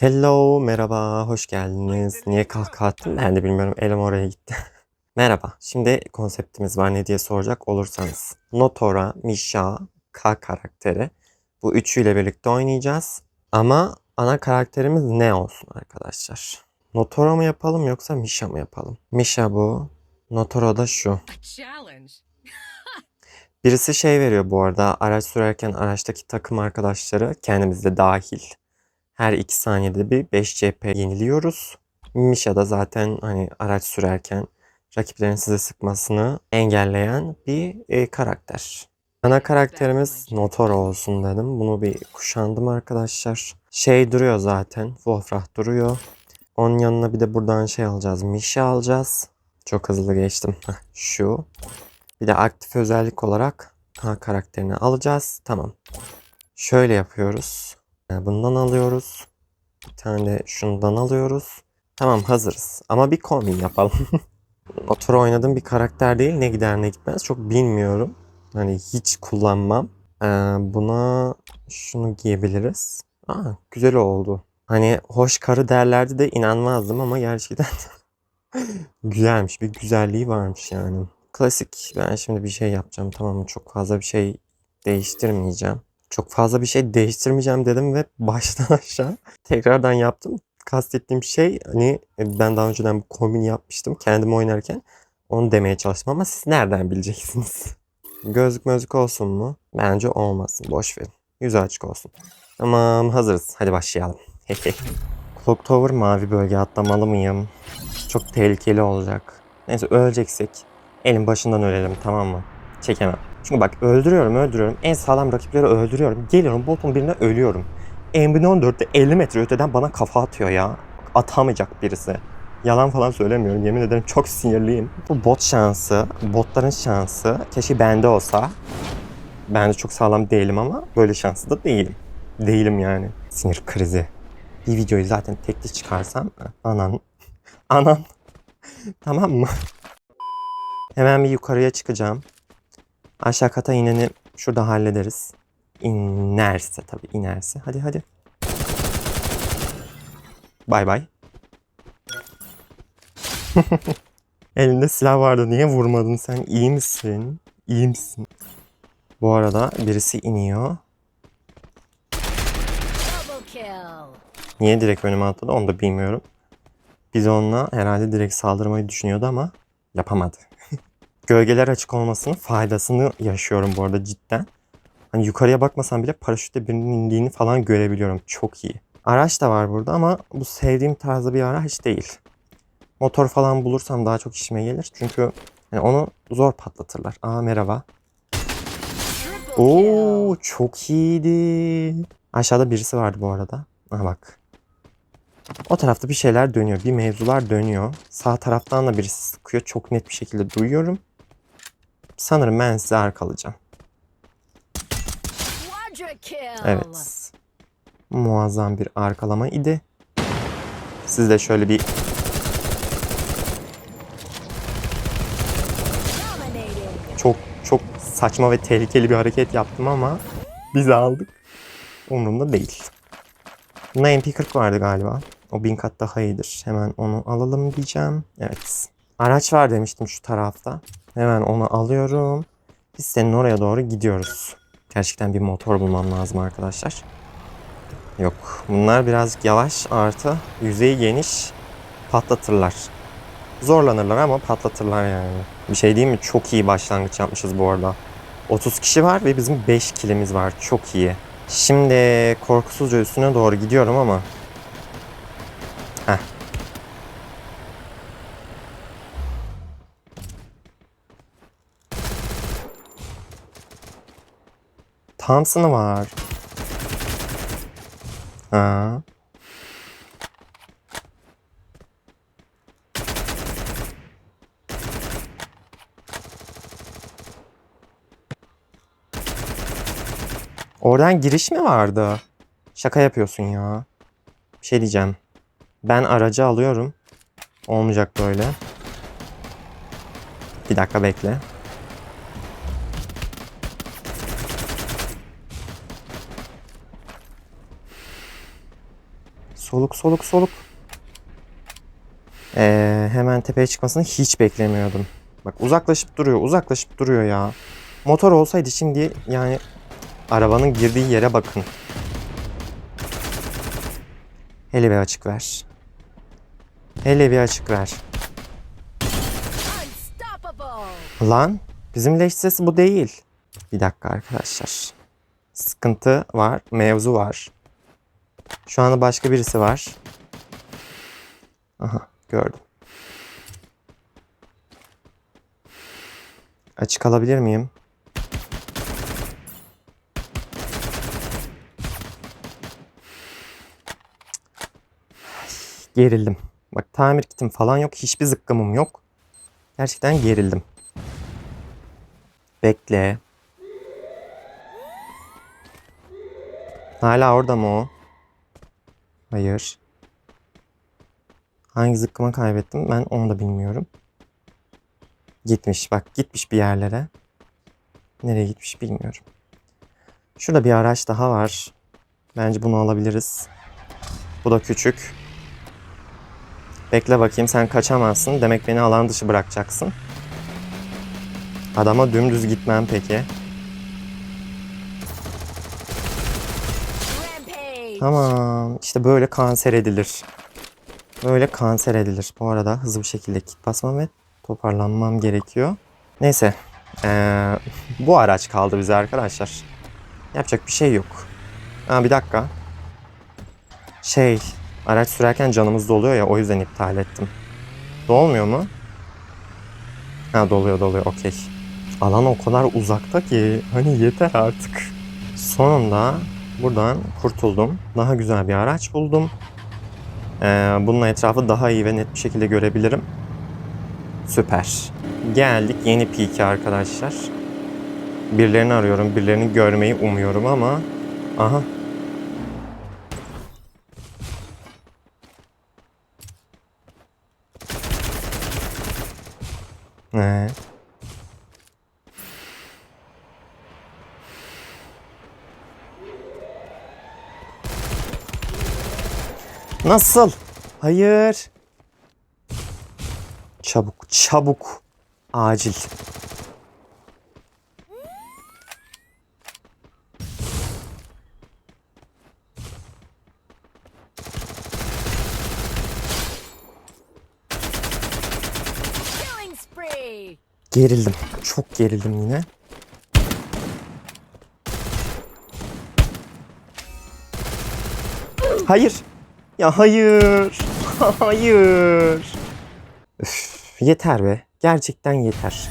Hello, merhaba, hoş geldiniz. Niye kahkaha attım ben de bilmiyorum. Elim oraya gitti. merhaba. Şimdi konseptimiz var ne diye soracak olursanız. Notora, Misha, K karakteri. Bu üçüyle birlikte oynayacağız. Ama ana karakterimiz ne olsun arkadaşlar? Notora mı yapalım yoksa Misha mı yapalım? Misha bu. Notora da şu. Birisi şey veriyor bu arada araç sürerken araçtaki takım arkadaşları kendimiz de dahil. Her 2 saniyede bir 5 CP yeniliyoruz. Misha da zaten hani araç sürerken rakiplerin size sıkmasını engelleyen bir e, karakter. Ana karakterimiz Notoro olsun dedim. Bunu bir kuşandım arkadaşlar. Şey duruyor zaten. Wolfrah duruyor. Onun yanına bir de buradan şey alacağız. Misha alacağız. Çok hızlı geçtim. Şu. Bir de aktif özellik olarak K karakterini alacağız. Tamam. Şöyle yapıyoruz. Yani Bundan alıyoruz. Bir tane şundan alıyoruz. Tamam hazırız. Ama bir kombin yapalım. Motor oynadığım bir karakter değil. Ne gider ne gitmez çok bilmiyorum. Hani hiç kullanmam. Ee, buna şunu giyebiliriz. Aa, güzel oldu. Hani hoş karı derlerdi de inanmazdım ama gerçekten güzelmiş. Bir güzelliği varmış yani. Klasik. Ben şimdi bir şey yapacağım tamam? Çok fazla bir şey değiştirmeyeceğim. Çok fazla bir şey değiştirmeyeceğim dedim ve baştan aşağı tekrardan yaptım. Kastettiğim şey hani ben daha önceden bu kombini yapmıştım kendim oynarken. Onu demeye çalıştım ama siz nereden bileceksiniz? Gözlük mözlük olsun mu? Bence olmasın. Boş verin. Yüzü açık olsun. Tamam hazırız. Hadi başlayalım. Clock Tower mavi bölge atlamalı mıyım? Çok tehlikeli olacak. Neyse öleceksek elin başından ölelim tamam mı? Çekemem. Çünkü bak öldürüyorum öldürüyorum. En sağlam rakipleri öldürüyorum. Geliyorum botun birine ölüyorum. M14'te 50 metre öteden bana kafa atıyor ya. Atamayacak birisi. Yalan falan söylemiyorum. Yemin ederim çok sinirliyim. Bu bot şansı, botların şansı keşke bende olsa. Ben de çok sağlam değilim ama böyle şanslı da değilim. Değilim yani. Sinir krizi. Bir videoyu zaten tekli çıkarsam anan. Anan. tamam mı? Hemen bir yukarıya çıkacağım. Aşağı kata ineni şurada hallederiz. İnerse tabii inerse. Hadi hadi. Bay bay. Elinde silah vardı. Niye vurmadın sen? İyi misin? İyi misin? Bu arada birisi iniyor. Niye direkt önüme atladı onu da bilmiyorum. Biz onunla herhalde direkt saldırmayı düşünüyordu ama yapamadı. Gölgeler açık olmasının faydasını yaşıyorum bu arada cidden. Hani yukarıya bakmasam bile paraşütle birinin indiğini falan görebiliyorum. Çok iyi. Araç da var burada ama bu sevdiğim tarzda bir araç değil. Motor falan bulursam daha çok işime gelir. Çünkü hani onu zor patlatırlar. Aa merhaba. Oo çok iyiydi. Aşağıda birisi vardı bu arada. Aha bak. O tarafta bir şeyler dönüyor. Bir mevzular dönüyor. Sağ taraftan da birisi sıkıyor. Çok net bir şekilde duyuyorum. Sanırım ben size arkalayacağım. Evet. Muazzam bir arkalama idi. Siz de şöyle bir çok çok saçma ve tehlikeli bir hareket yaptım ama biz aldık. Umurumda değil. Bunda MP40 vardı galiba. O bin kat daha iyidir. Hemen onu alalım diyeceğim. Evet. Araç var demiştim şu tarafta. Hemen onu alıyorum. Biz senin oraya doğru gidiyoruz. Gerçekten bir motor bulmam lazım arkadaşlar. Yok. Bunlar birazcık yavaş artı yüzeyi geniş patlatırlar. Zorlanırlar ama patlatırlar yani. Bir şey değil mi? Çok iyi başlangıç yapmışız bu arada. 30 kişi var ve bizim 5 kilimiz var. Çok iyi. Şimdi korkusuzca üstüne doğru gidiyorum ama. Thompson'ı var. Ha. Oradan giriş mi vardı? Şaka yapıyorsun ya. Bir şey diyeceğim. Ben aracı alıyorum. Olmayacak böyle. Bir dakika bekle. Soluk soluk soluk. Ee, hemen tepeye çıkmasını hiç beklemiyordum. Bak uzaklaşıp duruyor, uzaklaşıp duruyor ya. Motor olsaydı şimdi yani arabanın girdiği yere bakın. Hele bir açık ver. Hele bir açık ver. Lan bizim leş sesi bu değil. Bir dakika arkadaşlar. Sıkıntı var, mevzu var. Şu anda başka birisi var. Aha gördüm. Açık alabilir miyim? Gerildim. Bak tamir kitim falan yok. Hiçbir zıkkımım yok. Gerçekten gerildim. Bekle. Hala orada mı o? Hayır. Hangi zıkkımı kaybettim ben onu da bilmiyorum. Gitmiş bak gitmiş bir yerlere. Nereye gitmiş bilmiyorum. Şurada bir araç daha var. Bence bunu alabiliriz. Bu da küçük. Bekle bakayım sen kaçamazsın. Demek beni alan dışı bırakacaksın. Adama dümdüz gitmem peki. Tamam. işte böyle kanser edilir. Böyle kanser edilir. Bu arada hızlı bir şekilde kit basmam ve toparlanmam gerekiyor. Neyse. Ee, bu araç kaldı bize arkadaşlar. Yapacak bir şey yok. Ha, bir dakika. Şey, araç sürerken canımız doluyor ya o yüzden iptal ettim. Dolmuyor mu? Ha doluyor doluyor okey. Alan o kadar uzakta ki hani yeter artık. Sonunda buradan kurtuldum. Daha güzel bir araç buldum. Ee, bununla etrafı daha iyi ve net bir şekilde görebilirim. Süper. Geldik yeni P2 arkadaşlar. Birilerini arıyorum, birilerini görmeyi umuyorum ama... Aha. Ne? Nasıl? Hayır. Çabuk, çabuk. Acil. Gerildim. Çok gerildim yine. Hayır. Ya hayır. hayır. Üf, yeter be. Gerçekten yeter.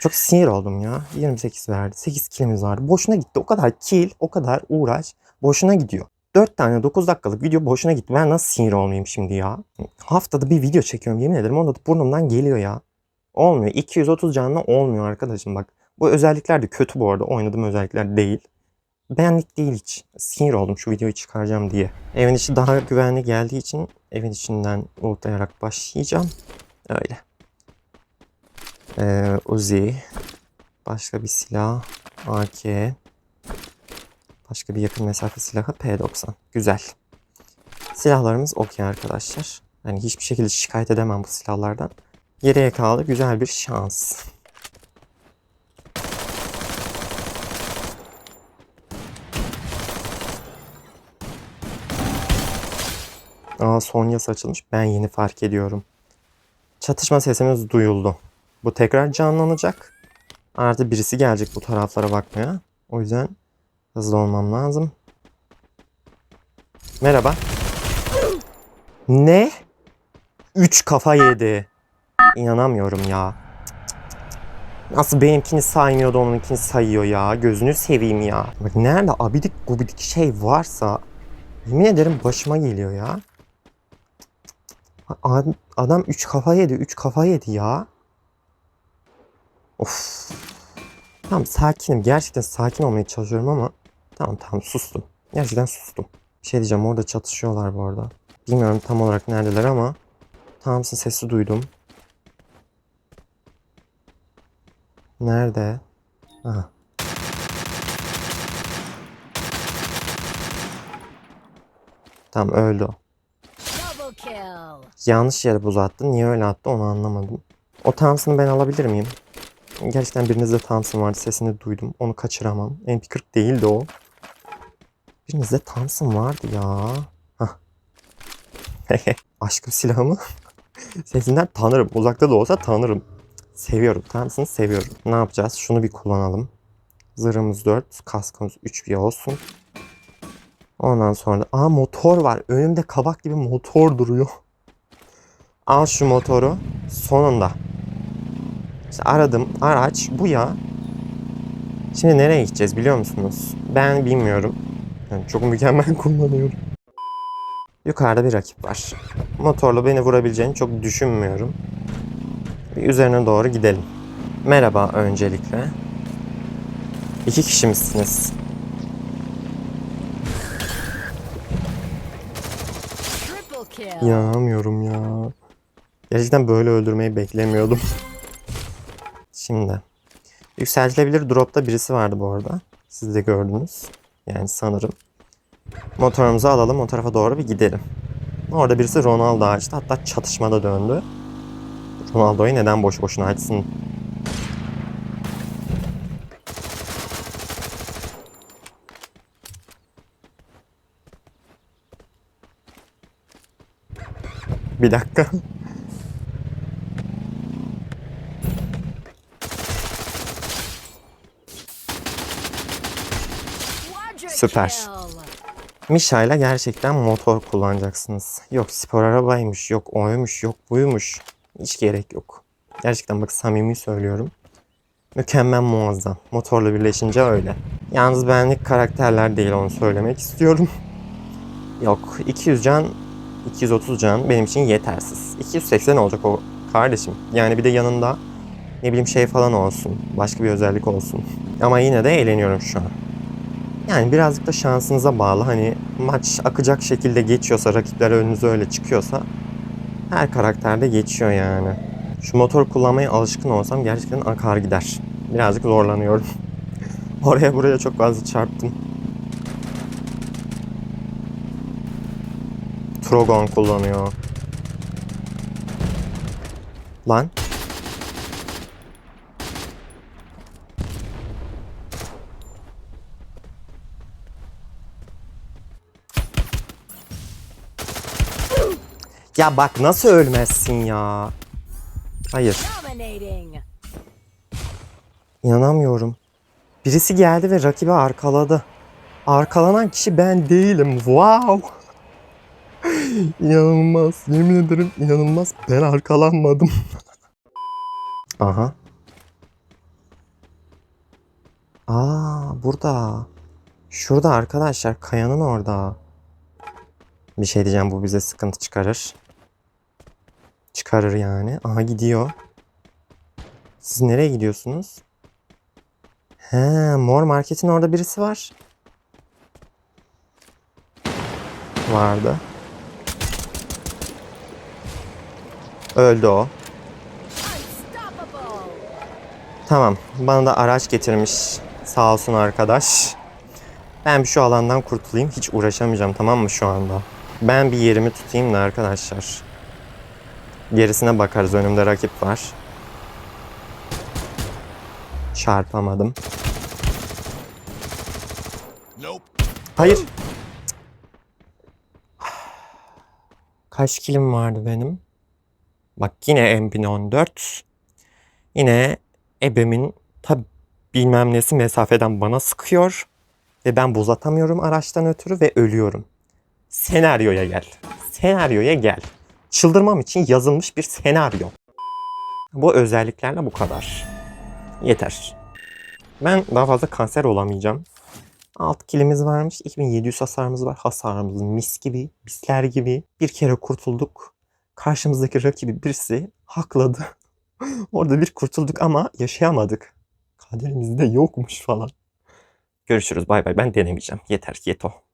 Çok sinir oldum ya. 28 verdi. 8 kilimiz vardı. Boşuna gitti. O kadar kill, o kadar uğraş. Boşuna gidiyor. 4 tane 9 dakikalık video boşuna gitti. Ben nasıl sinir olmayayım şimdi ya? Haftada bir video çekiyorum yemin ederim. Onda da burnumdan geliyor ya. Olmuyor. 230 canlı olmuyor arkadaşım bak. Bu özellikler de kötü bu arada. Oynadığım özellikler değil. Benlik değil hiç. Sinir oldum şu videoyu çıkaracağım diye. Evin içi daha güvenli geldiği için evin içinden ultlayarak başlayacağım. Öyle. Ee, Uzi. Başka bir silah. AK. Başka bir yakın mesafe silahı P90. Güzel. Silahlarımız okey arkadaşlar. Yani hiçbir şekilde şikayet edemem bu silahlardan. Geriye kaldı güzel bir şans. Aa Sonya'sı açılmış. Ben yeni fark ediyorum. Çatışma sesimiz duyuldu. Bu tekrar canlanacak. Artı birisi gelecek bu taraflara bakmaya. O yüzden hızlı olmam lazım. Merhaba. Ne? 3 kafa yedi. İnanamıyorum ya. Nasıl benimkini saymıyor da onunkini sayıyor ya. Gözünü seveyim ya. Bak nerede abidik gubidik şey varsa yemin ederim başıma geliyor ya. Ad- Adam 3 kafa yedi. 3 kafa yedi ya. Of. Tamam sakinim. Gerçekten sakin olmaya çalışıyorum ama tamam tamam sustum. Gerçekten sustum. Bir şey diyeceğim orada çatışıyorlar bu arada. Bilmiyorum tam olarak neredeler ama Thompson sesi duydum. Nerede? Aha. Tamam öldü o. Yanlış yere buz attı. Niye öyle attı onu anlamadım. O Thompson'ı ben alabilir miyim? Gerçekten birinizde Thompson vardı. Sesini duydum. Onu kaçıramam. MP40 değildi o. Birinizde Thompson vardı ya. Hah. Aşkım silahımı sesinden tanırım. Uzakta da olsa tanırım. Seviyorum. Thompson'ı seviyorum. Ne yapacağız? Şunu bir kullanalım. Zırhımız 4. Kaskımız 3 bir olsun. Ondan sonra. Aa motor var. Önümde kabak gibi motor duruyor. Al şu motoru. Sonunda. İşte aradım araç bu ya. Şimdi nereye gideceğiz biliyor musunuz? Ben bilmiyorum. Yani çok mükemmel kullanıyorum. Yukarıda bir rakip var. Motorla beni vurabileceğini çok düşünmüyorum. Bir üzerine doğru gidelim. Merhaba öncelikle. İki kişi misiniz? İnanamıyorum ya. Gerçekten böyle öldürmeyi beklemiyordum. Şimdi. Yükseltilebilir dropta birisi vardı bu arada. Siz de gördünüz. Yani sanırım. Motorumuzu alalım o tarafa doğru bir gidelim. Orada birisi Ronaldo açtı. Hatta çatışmada döndü. Ronaldo'yu neden boş boşuna açsın? Bir dakika. Süper. Mişa'yla gerçekten motor kullanacaksınız. Yok spor arabaymış, yok oymuş, yok buymuş. Hiç gerek yok. Gerçekten bak samimi söylüyorum. Mükemmel muazzam. Motorla birleşince öyle. Yalnız benlik karakterler değil onu söylemek istiyorum. Yok 200 can, 230 can benim için yetersiz. 280 olacak o kardeşim. Yani bir de yanında ne bileyim şey falan olsun. Başka bir özellik olsun. Ama yine de eğleniyorum şu an. Yani birazcık da şansınıza bağlı. Hani maç akacak şekilde geçiyorsa, rakipler önünüze öyle çıkıyorsa her karakterde geçiyor yani. Şu motor kullanmaya alışkın olsam gerçekten akar gider. Birazcık zorlanıyorum. Oraya buraya çok fazla çarptım. Trogon kullanıyor. Lan. Ya bak nasıl ölmezsin ya. Hayır. İnanamıyorum. Birisi geldi ve rakibi arkaladı. Arkalanan kişi ben değilim. Wow. İnanılmaz. Yemin ederim inanılmaz. Ben arkalanmadım. Aha. Aa burada. Şurada arkadaşlar kayanın orada. Bir şey diyeceğim bu bize sıkıntı çıkarır. Çıkarır yani. Aha gidiyor. Siz nereye gidiyorsunuz? He, mor marketin orada birisi var. Vardı. Öldü o. Tamam. Bana da araç getirmiş. Sağ olsun arkadaş. Ben bir şu alandan kurtulayım. Hiç uğraşamayacağım tamam mı şu anda? Ben bir yerimi tutayım da arkadaşlar. Gerisine bakarız. Önümde rakip var. Çarpamadım. Hayır. Kaç kilim vardı benim? Bak yine M1014. Yine ebemin tabi bilmem nesi mesafeden bana sıkıyor. Ve ben buz atamıyorum araçtan ötürü ve ölüyorum. Senaryoya gel. Senaryoya gel. Çıldırmam için yazılmış bir senaryo. Bu özelliklerle bu kadar. Yeter. Ben daha fazla kanser olamayacağım. 6 kilimiz varmış. 2700 hasarımız var. Hasarımız mis gibi, misler gibi. Bir kere kurtulduk. Karşımızdaki rakibi birisi hakladı. Orada bir kurtulduk ama yaşayamadık. Kaderimizde yokmuş falan. Görüşürüz bay bay. Ben denemeyeceğim. Yeter ki yeto.